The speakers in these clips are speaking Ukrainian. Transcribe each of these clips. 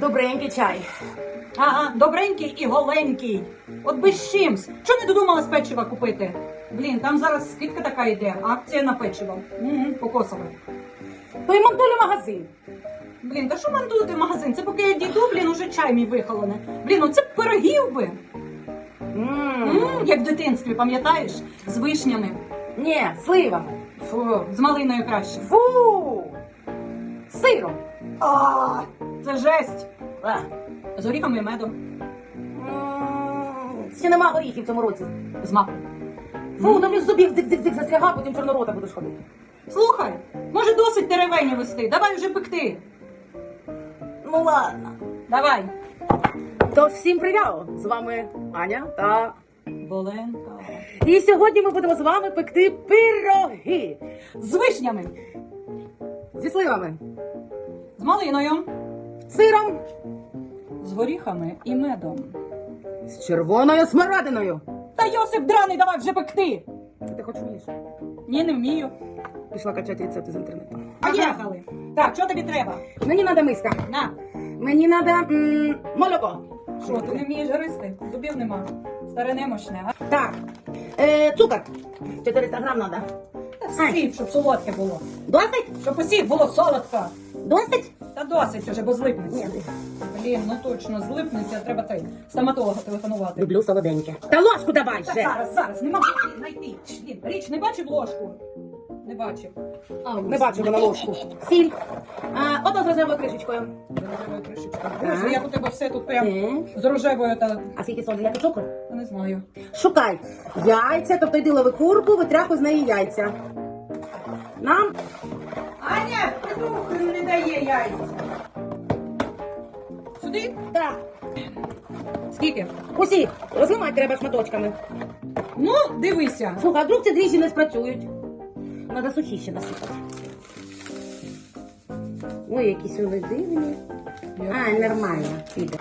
Добренький чай. Ага, добренький і голенький. От би з чимсь. Чого не додумалась печива купити? Блін, там зараз скидка така йде, акція на печиво. Угу, покосили. То й мантулю магазин. Блін, та що мандулити в магазин? Це поки я дійду, блін, уже чай мій вихолоне. Блін, оце б пирогів би. М. М, як в дитинстві, пам'ятаєш? З вишнями. Ні, сливами. Фу, з малиною краще. Фу! Сиром. А, це жесть. А. З оріхами і медом. Ще нема горіхів в цьому році. З маком. Фу, тобі з зубів дзик-дзик-дзик застрягав, потім чорнорота будеш ходити. Слухай, може досить теревені вести. Давай вже пекти. Ну ладно. Давай. То всім привіт! З вами Аня та. Боленка. І сьогодні ми будемо з вами пекти пироги З вишнями, зі сливами, з малиною, сиром, з горіхами і медом. з червоною смородиною. Та Йосип драний, давай вже пекти. Ти хоч вмієш? Ні, не вмію. Пішла качати рецепти з інтернету. Поїхали. Так, що тобі треба? Мені треба миска. На. Мені треба молоко. Що, ти не вмієш гристи? Зубів нема. Старе немощне, а? Так. Е, цукор. 400 грам треба. Сів, щоб солодке було. Досить? Щоб усіх було солодко. Досить? Та досить уже, бо злипнеться. Блін, ну точно, злипнеться, треба той стоматолога телефонувати. Люблю солоденьке. Та ложку давай Та ще. зараз, зараз, нема можу знайти. Блін, Річ, не бачив ложку? Не бачив. А, Не бачу вона ложку. Сіль. А, ото з рожевою кришечкою. Рожевою кришечкою. Боже, як у тебе все тут прям Е. з рожевою та А скільки солі? Як цукру? та не знаю. Шукай яйця, тобто йди лови курку, витряхуй з неї яйця. Нам Аня, петух не дає яйця. Сюди? так. Скільки? Усі розламати треба шматочками. Ну, дивися. Слухай, а вдруг ці дріжджі не спрацюють. Треба сухі ще насипати. Ой, якісь вони дивні. А, нормально, піде.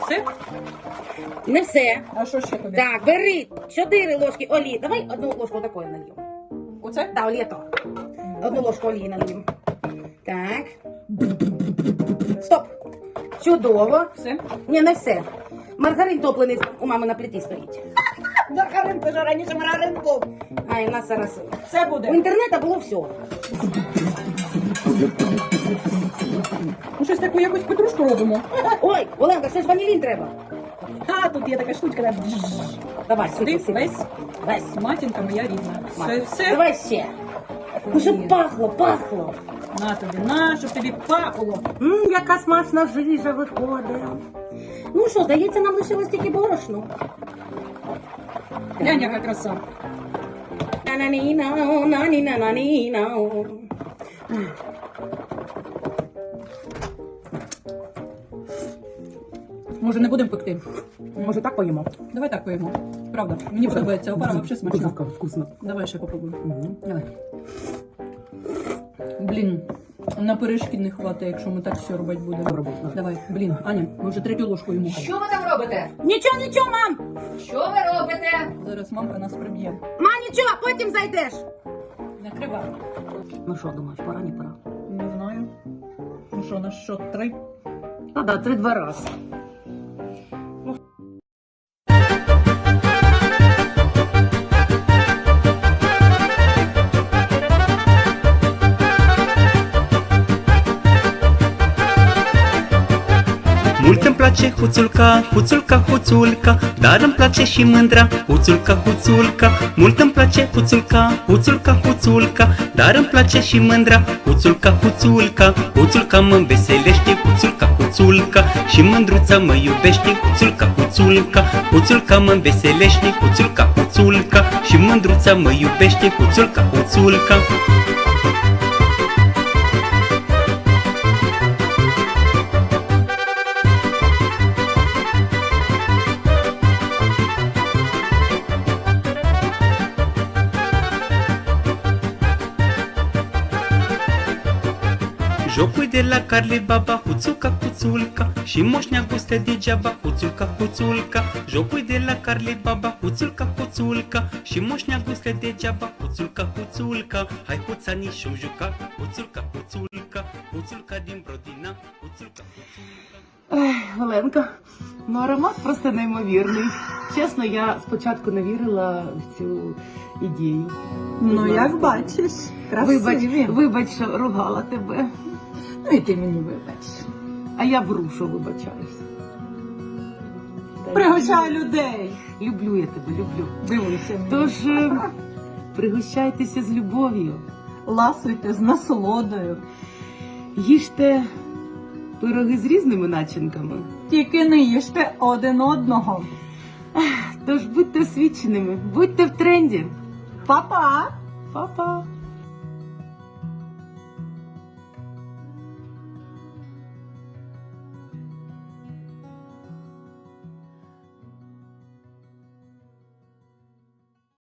Все? Не все. А що ще тобі? Так, бери 4 ложки олії. Давай одну ложку такої нальємо. Оце? Да, олія то. Одну ложку олії нальємо. Так. Стоп. Чудово. Все? Ні, не все. Маргарин топлений у мами на плиті стоїть. Маргарин, ти ж раніше маргарин був. А, і нас зараз. Все буде. У інтернету було все. Ну, щось таку якусь петрушку робимо. Ой, Оленка, ж ванілін треба. А, тут є така штучка, де Давай, сюди сюди. весь. Весь. Матінка моя рідна. Все, все. Давай ще. Ну, щоб пахло, пахло. На тобі, на, щоб тобі пахло. Мм, яка смачна жижа виходить. Ну що, здається, нам лишилось тільки борошно. Глянь, яка краса. На-на-ні-на, на-ні-на-на-ні-на. Може, не будемо пекти? Може так поїмо? Давай так поїмо. Правда, мені подобається. Опара взагалі смачна. вкусно. Давай ще попробуємо. Мгм. Давай. Блін, на пиріжки не хватить, якщо ми так все робити будемо. На. Давай, блін, Аня, ми вже третю ложку йому. Що ви там робите? Нічого, нічого, мам. Що ви робите? Зараз мамка нас приб'є. Ма, нічого, потім зайдеш. Накривай. Ну що, думаєш, пора, не пора? Не знаю. Ну що, на що, три? Та да, три-два рази. Place huțulca, huțulca, huțulca Dar îmi place și mândra, huțulca, huțulca. Mult îmi place huțulca, huțulca, huțulca Dar îmi place și mândra, huțulca, huțulca. Huțulca mă înveselește, huțulca, huțulca Și mândruța mă iubește, huțulca, huțulca. Huțulca mă înveselește, huțulca, huțulca Și mândruța mă iubește, huțulca, huțulca de la Carli Baba, Huțuca, Huțulca Și moșnea gustă degeaba, Huțuca, Huțulca Jocul de la Carli Baba, Huțulca, Huțulca Și moșnea gustă degeaba, Huțulca, Huțulca Hai huța nici juca, Huțulca, Huțulca гуцулька, гуцулька дім бродіна, гуцулька, гуцулька. Оленка, ну аромат просто неймовірний. Чесно, я спочатку не вірила в цю ідею. Ну, як бачиш, Вибач, вибач, що ругала тебе. Ну і ти мені вибач. А я вру, що вибачаюсь. Пригощай людей. Люблю я тебе, люблю. Дивися. Тож е, пригощайтеся з любов'ю, Ласуйте з насолодою. їжте пироги з різними начинками. Тільки не їжте один одного. Тож будьте освіченими, будьте в тренді. Па-па! Па-па!